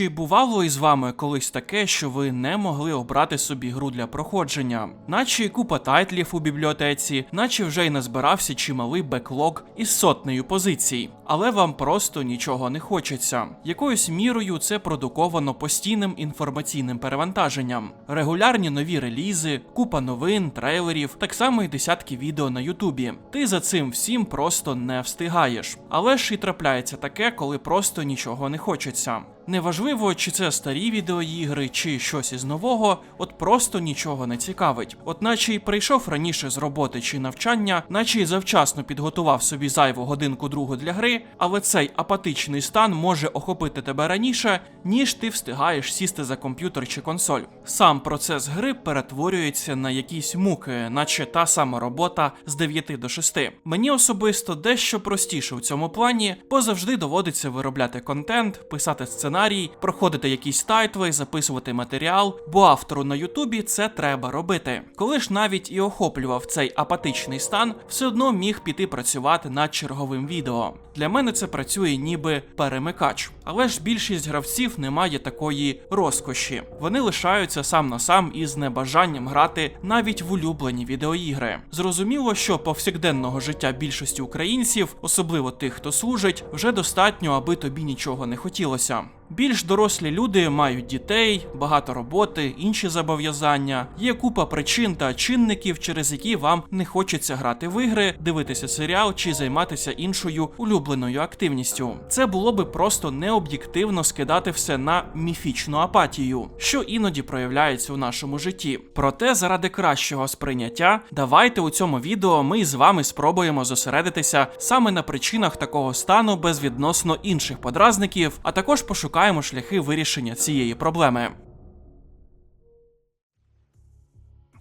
Чи бувало із вами колись таке, що ви не могли обрати собі гру для проходження? Наче купа тайтлів у бібліотеці, наче вже й назбирався чималий беклог із сотнею позицій, але вам просто нічого не хочеться. Якоюсь мірою це продуковано постійним інформаційним перевантаженням, регулярні нові релізи, купа новин, трейлерів, так само і десятки відео на Ютубі. Ти за цим всім просто не встигаєш. Але ж і трапляється таке, коли просто нічого не хочеться. Неважливо, чи це старі відеоігри, чи щось із нового, от просто нічого не цікавить. От наче й прийшов раніше з роботи чи навчання, наче й завчасно підготував собі зайву годинку другу для гри, але цей апатичний стан може охопити тебе раніше, ніж ти встигаєш сісти за комп'ютер чи консоль. Сам процес гри перетворюється на якісь муки, наче та сама робота з 9 до 6. Мені особисто дещо простіше у цьому плані, бо завжди доводиться виробляти контент, писати сценарій, проходити якісь тайтли, записувати матеріал, бо автору на Ютубі це треба робити. Коли ж навіть і охоплював цей апатичний стан, все одно міг піти працювати над черговим відео. Для мене це працює ніби перемикач, але ж більшість гравців не має такої розкоші. Вони лишаються сам на сам із небажанням грати навіть в улюблені відеоігри. Зрозуміло, що повсякденного життя більшості українців, особливо тих, хто служить, вже достатньо, аби тобі нічого не хотілося. Більш дорослі люди мають дітей, багато роботи, інші зобов'язання. Є купа причин та чинників, через які вам не хочеться грати в ігри, дивитися серіал чи займатися іншою улюбленою активністю. Це було би просто необ'єктивно скидати все на міфічну апатію, що іноді проявляється у нашому житті. Проте, заради кращого сприйняття, давайте у цьому відео ми з вами спробуємо зосередитися саме на причинах такого стану безвідносно інших подразників, а також пошукаємо шляхи вирішення цієї проблеми.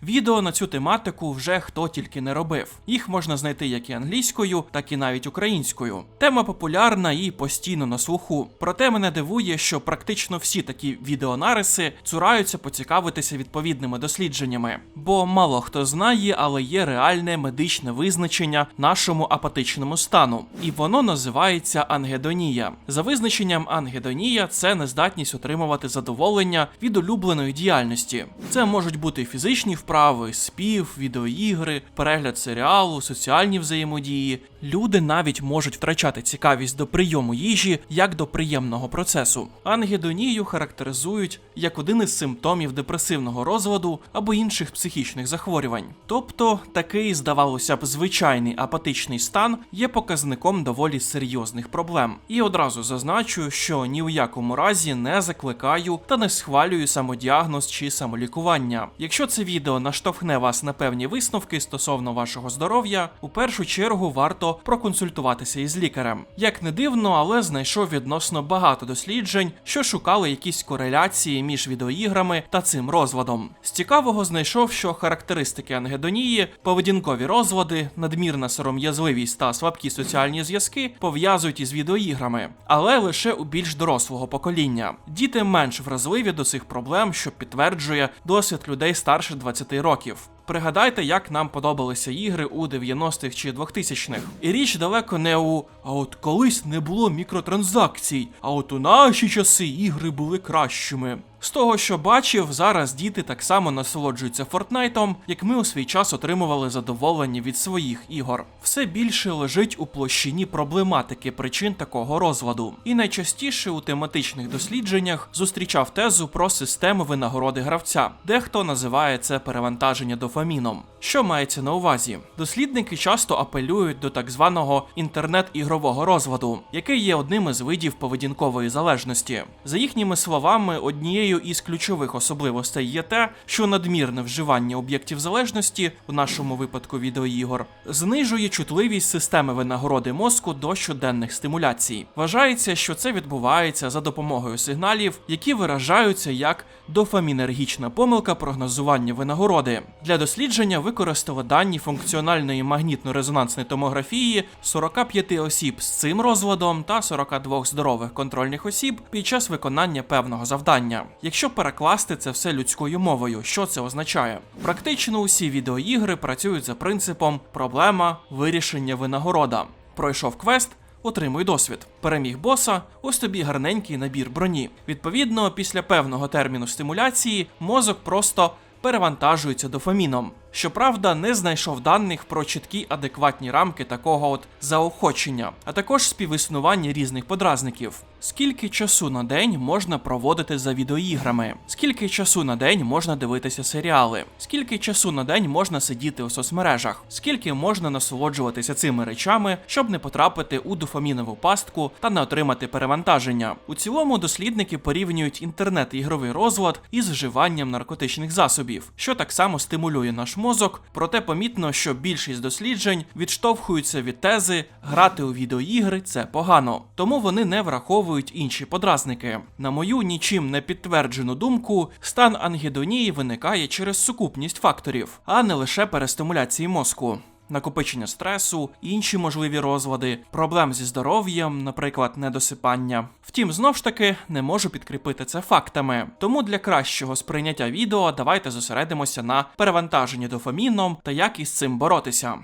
Відео на цю тематику вже хто тільки не робив. Їх можна знайти як і англійською, так і навіть українською. Тема популярна і постійно на слуху. Проте мене дивує, що практично всі такі відеонариси цураються поцікавитися відповідними дослідженнями. Бо мало хто знає, але є реальне медичне визначення нашому апатичному стану, і воно називається ангедонія. За визначенням ангедонія це нездатність отримувати задоволення від улюбленої діяльності. Це можуть бути фізичні вправи, спів, відеоігри, перегляд серіалу, соціальні взаємодії. Люди навіть можуть втрачати цікавість до прийому їжі як до приємного процесу. Ангедонію характеризують як один із симптомів депресивного розладу або інших психічних захворювань. Тобто такий, здавалося б, звичайний апатичний стан є показником доволі серйозних проблем. І одразу зазначу, що ні в якому разі не закликаю та не схвалюю самодіагноз чи самолікування. Якщо це відео наштовхне вас на певні висновки стосовно вашого здоров'я, у першу чергу варто проконсультуватися із лікарем. Як не дивно, але знайшов відносно багато досліджень, що шукали якісь кореляції між відеоіграми та цим розладом. З цікавого знайшов, що характеристики ангедонії, поведінкові розлади, надмірна сором'язливість та слабкі соціальні зв'язки пов'язують із відеоіграми, але лише у більш дорослого покоління. Діти менш вразливі до цих проблем, що підтверджує досвід людей старше 20 років. Пригадайте, як нам подобалися ігри у 90-х чи 2000-х. І річ далеко не у а от колись не було мікротранзакцій, а от у наші часи ігри були кращими. З того, що бачив, зараз діти так само насолоджуються Фортнайтом, як ми у свій час отримували задоволення від своїх ігор. Все більше лежить у площині проблематики причин такого розладу. І найчастіше у тематичних дослідженнях зустрічав тезу про систему винагороди гравця. Дехто називає це перевантаження дофаміном. Що мається на увазі? Дослідники часто апелюють до так званого інтернет-ігрового розладу, який є одним із видів поведінкової залежності. За їхніми словами, однією із ключових особливостей є те, що надмірне вживання об'єктів залежності, у нашому випадку відеоігор, знижує чутливість системи винагороди мозку до щоденних стимуляцій. Вважається, що це відбувається за допомогою сигналів, які виражаються як дофамінергічна помилка прогнозування винагороди. Для дослідження використали дані функціональної магнітно-резонансної томографії 45 осіб з цим розладом та 42 здорових контрольних осіб під час виконання певного завдання. Якщо перекласти це все людською мовою, що це означає? Практично усі відеоігри працюють за принципом проблема, вирішення, винагорода. Пройшов квест. отримуй досвід. Переміг боса, ось тобі гарненький набір броні. Відповідно, після певного терміну стимуляції мозок просто перевантажується дофаміном. Щоправда, не знайшов даних про чіткі адекватні рамки такого от заохочення, а також співіснування різних подразників. Скільки часу на день можна проводити за відеоіграми? Скільки часу на день можна дивитися серіали? Скільки часу на день можна сидіти у соцмережах? Скільки можна насолоджуватися цими речами, щоб не потрапити у дофамінову пастку та не отримати перевантаження? У цілому дослідники порівнюють інтернет-ігровий розлад із вживанням наркотичних засобів, що так само стимулює наш мозок, проте помітно, що більшість досліджень відштовхуються від тези грати у відеоігри це погано, тому вони не враховують інші подразники. На мою нічим не підтверджену думку, стан ангедонії виникає через сукупність факторів, а не лише перестимуляції мозку. Накопичення стресу, інші можливі розлади, проблем зі здоров'ям, наприклад, недосипання. Втім, знов ж таки не можу підкріпити це фактами. Тому для кращого сприйняття відео давайте зосередимося на перевантаженні дофаміном та як із цим боротися.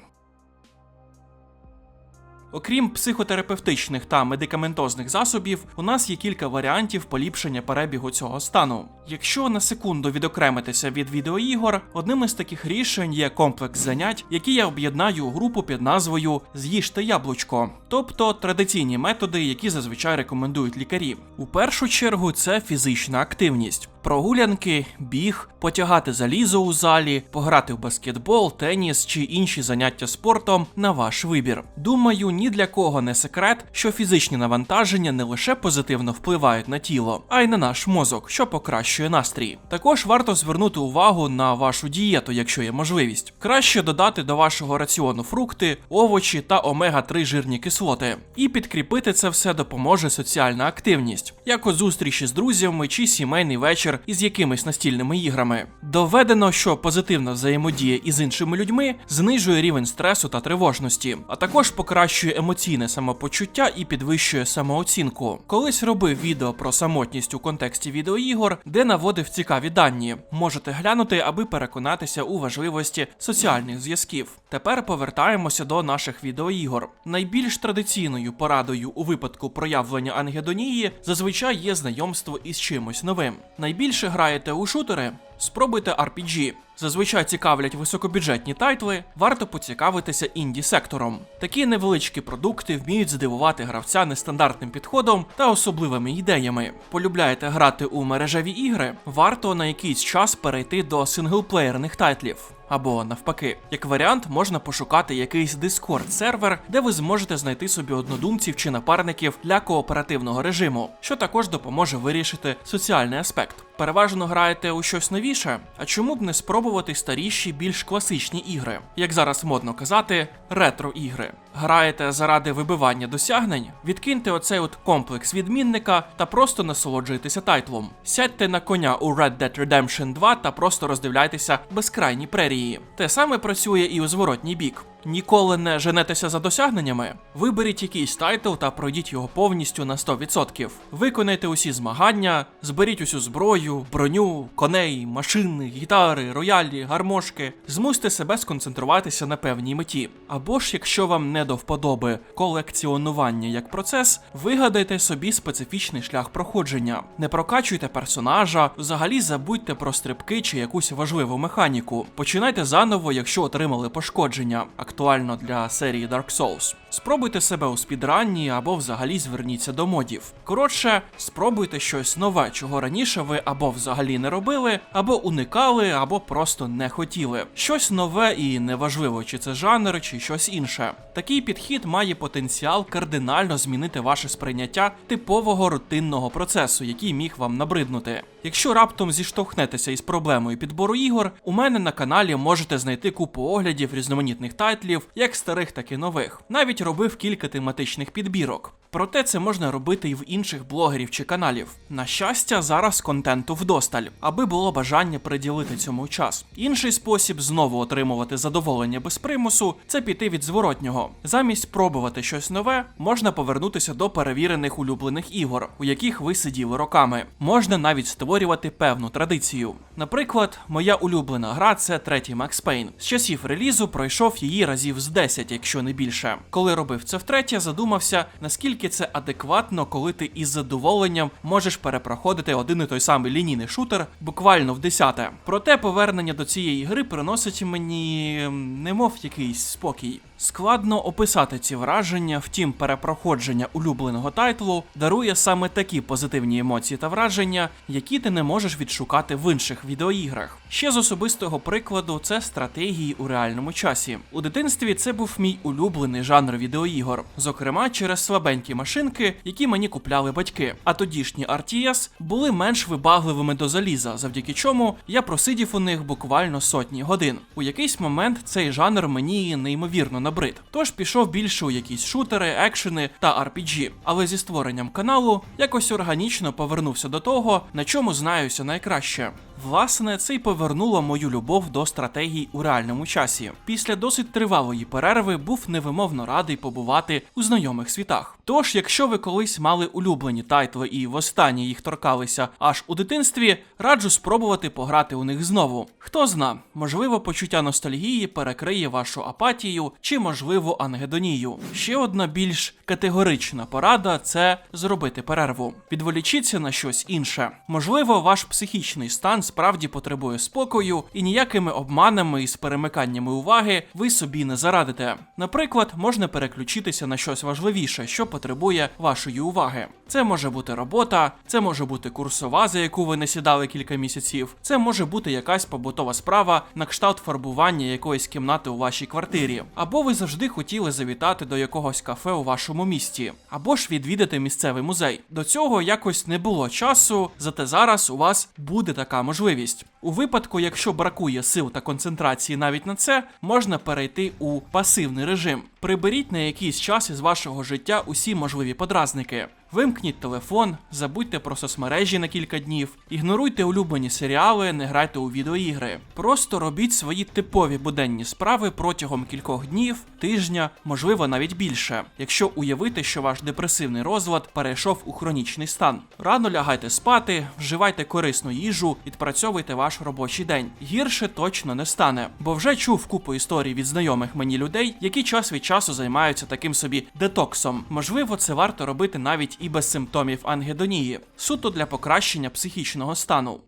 Окрім психотерапевтичних та медикаментозних засобів, у нас є кілька варіантів поліпшення перебігу цього стану. Якщо на секунду відокремитися від відеоігор, одним із таких рішень є комплекс занять, які я об'єднаю у групу під назвою З'їжте яблучко, тобто традиційні методи, які зазвичай рекомендують лікарі. У першу чергу це фізична активність. Прогулянки, біг, потягати залізо у залі, пограти в баскетбол, теніс чи інші заняття спортом на ваш вибір. Думаю, ні для кого не секрет, що фізичні навантаження не лише позитивно впливають на тіло, а й на наш мозок, що покращує настрій. Також варто звернути увагу на вашу дієту, якщо є можливість. Краще додати до вашого раціону фрукти, овочі та омега-3 жирні кислоти. І підкріпити це все допоможе соціальна активність, як от зустрічі з друзями чи сімейний вечір із якимись настільними іграми. Доведено, що позитивна взаємодія із іншими людьми знижує рівень стресу та тривожності, а також покращує емоційне самопочуття і підвищує самооцінку. Колись робив відео про самотність у контексті відеоігор, де наводив цікаві дані. Можете глянути, аби переконатися у важливості соціальних зв'язків. Тепер повертаємося до наших відеоігор. Найбільш традиційною порадою у випадку проявлення ангедонії зазвичай є знайомство із чимось новим. Найбільше граєте у шутери? Спробуйте RPG. Зазвичай цікавлять високобюджетні тайтли, варто поцікавитися інді сектором. Такі невеличкі продукти вміють здивувати гравця нестандартним підходом та особливими ідеями. Полюбляєте грати у мережеві ігри? Варто на якийсь час перейти до синглплеєрних тайтлів. Або навпаки, як варіант, можна пошукати якийсь Discord сервер, де ви зможете знайти собі однодумців чи напарників для кооперативного режиму, що також допоможе вирішити соціальний аспект. Переважно граєте у щось новіше, а чому б не спробувати старіші, більш класичні ігри, як зараз модно казати, ретро-ігри. Граєте заради вибивання досягнень, відкиньте оцей от комплекс відмінника та просто насолоджуйтеся тайтлом. Сядьте на коня у Red Dead Redemption 2 та просто роздивляйтеся безкрайні прерії. Те саме працює і у зворотній бік. Ніколи не женетеся за досягненнями. Виберіть якийсь тайтл та пройдіть його повністю на 100%. Виконайте усі змагання, зберіть усю зброю, броню, коней, машини, гітари, роялі, гармошки. Змусьте себе сконцентруватися на певній меті. Або ж, якщо вам не до вподоби колекціонування як процес, вигадайте собі специфічний шлях проходження. Не прокачуйте персонажа, взагалі забудьте про стрибки чи якусь важливу механіку. Починайте заново, якщо отримали пошкодження актуально для серії Dark Souls. Спробуйте себе у спідранні або взагалі зверніться до модів. Коротше, спробуйте щось нове, чого раніше ви або взагалі не робили, або уникали, або просто не хотіли. Щось нове і неважливо, чи це жанр, чи щось інше. Такий підхід має потенціал кардинально змінити ваше сприйняття типового рутинного процесу, який міг вам набриднути. Якщо раптом зіштовхнетеся із проблемою підбору ігор, у мене на каналі можете знайти купу оглядів різноманітних тайтлів, як старих, так і нових. Навіть робив кілька тематичних підбірок. Проте це можна робити і в інших блогерів чи каналів. На щастя, зараз контенту вдосталь, аби було бажання приділити цьому час. Інший спосіб знову отримувати задоволення без примусу це піти від зворотнього. Замість пробувати щось нове, можна повернутися до перевірених улюблених ігор, у яких ви сиділи роками. Можна навіть створювати певну традицію. Наприклад, моя улюблена гра це третій Max Payne. З часів релізу пройшов її разів з 10, якщо не більше. Коли робив це втретє, задумався, наскільки це адекватно, коли ти із задоволенням можеш перепроходити один і той самий лінійний шутер буквально в десяте. Проте повернення до цієї гри приносить мені ем, немов якийсь спокій. Складно описати ці враження, втім, перепроходження улюбленого тайтлу дарує саме такі позитивні емоції та враження, які ти не можеш відшукати в інших відеоіграх. Ще з особистого прикладу, це стратегії у реальному часі. У дитинстві це був мій улюблений жанр відеоігор, зокрема через слабенькі машинки, які мені купляли батьки. А тодішні RTS були менш вибагливими до заліза, завдяки чому я просидів у них буквально сотні годин. У якийсь момент цей жанр мені неймовірно набрид. Тож пішов більше у якісь шутери, екшени та RPG. Але зі створенням каналу якось органічно повернувся до того, на чому знаюся найкраще. Власне, це й повернуло мою любов до стратегій у реальному часі. Після досить тривалої перерви був невимовно радий побувати у знайомих світах. Тож, якщо ви колись мали улюблені тайтли і востаннє їх торкалися аж у дитинстві, раджу спробувати пограти у них знову. Хто зна, можливо, почуття ностальгії перекриє вашу апатію чи, можливо, ангедонію. Ще одна більш категорична порада це зробити перерву. Відволічіться на щось інше. Можливо, ваш психічний стан справді потребує спокою, і ніякими обманами і з перемиканнями уваги ви собі не зарадите. Наприклад, можна переключитися на щось важливіше, що потребує вашої уваги. Це може бути робота, це може бути курсова, за яку ви не сідали кілька місяців. Це може бути якась побутова справа на кшталт фарбування якоїсь кімнати у вашій квартирі. Або ви завжди хотіли завітати до якогось кафе у вашому місті, або ж відвідати місцевий музей. До цього якось не було часу, зате зараз у вас буде така можливість. У випадку, якщо бракує сил та концентрації навіть на це, можна перейти у пасивний режим. Приберіть на якийсь час із вашого життя усі можливі подразники. Вимкніть телефон, забудьте про соцмережі на кілька днів, ігноруйте улюблені серіали, не грайте у відеоігри. Просто робіть свої типові буденні справи протягом кількох днів, тижня, можливо, навіть більше, якщо уявити, що ваш депресивний розлад перейшов у хронічний стан. Рано лягайте спати, вживайте корисну їжу, відпрацьовуйте ваш робочий день. Гірше точно не стане, бо вже чув купу історій від знайомих мені людей, які час від часу займаються таким собі детоксом. Можливо, це варто робити навіть без симптомів ангедонії, суто для покращення психічного стану.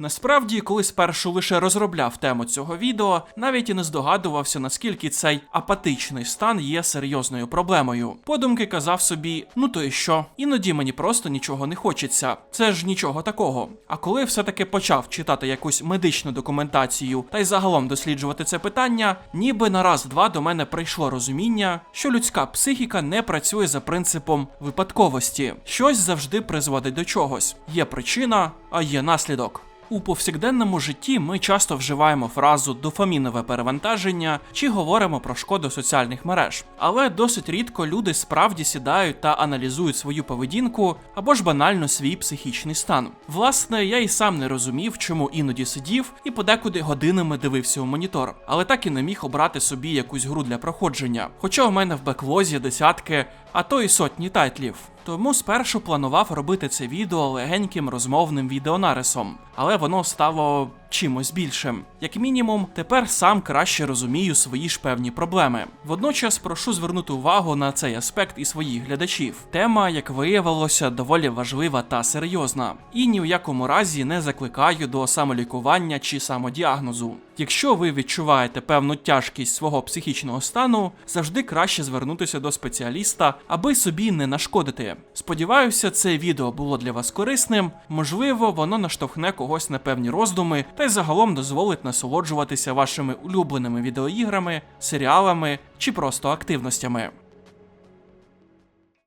Насправді, коли спершу лише розробляв тему цього відео, навіть і не здогадувався, наскільки цей апатичний стан є серйозною проблемою. Подумки казав собі: ну то і що? Іноді мені просто нічого не хочеться. Це ж нічого такого. А коли все-таки почав читати якусь медичну документацію та й загалом досліджувати це питання, ніби на раз-два до мене прийшло розуміння, що людська психіка не працює за принципом випадковості. Щось завжди призводить до чогось. Є причина, а є наслідок. У повсякденному житті ми часто вживаємо фразу дофамінове перевантаження чи говоримо про шкоду соціальних мереж. Але досить рідко люди справді сідають та аналізують свою поведінку або ж банально свій психічний стан. Власне, я і сам не розумів, чому іноді сидів і подекуди годинами дивився у монітор, але так і не міг обрати собі якусь гру для проходження. Хоча у мене в беклозі десятки, а то й сотні тайтлів. Тому спершу планував робити це відео легеньким розмовним відеонарисом, але воно стало чимось більшим. Як мінімум, тепер сам краще розумію свої ж певні проблеми. Водночас прошу звернути увагу на цей аспект і своїх глядачів. Тема, як виявилося, доволі важлива та серйозна, і ні в якому разі не закликаю до самолікування чи самодіагнозу. Якщо ви відчуваєте певну тяжкість свого психічного стану, завжди краще звернутися до спеціаліста, аби собі не нашкодити. Сподіваюся, це відео було для вас корисним. Можливо, воно наштовхне когось на певні роздуми та й загалом дозволить насолоджуватися вашими улюбленими відеоіграми, серіалами чи просто активностями.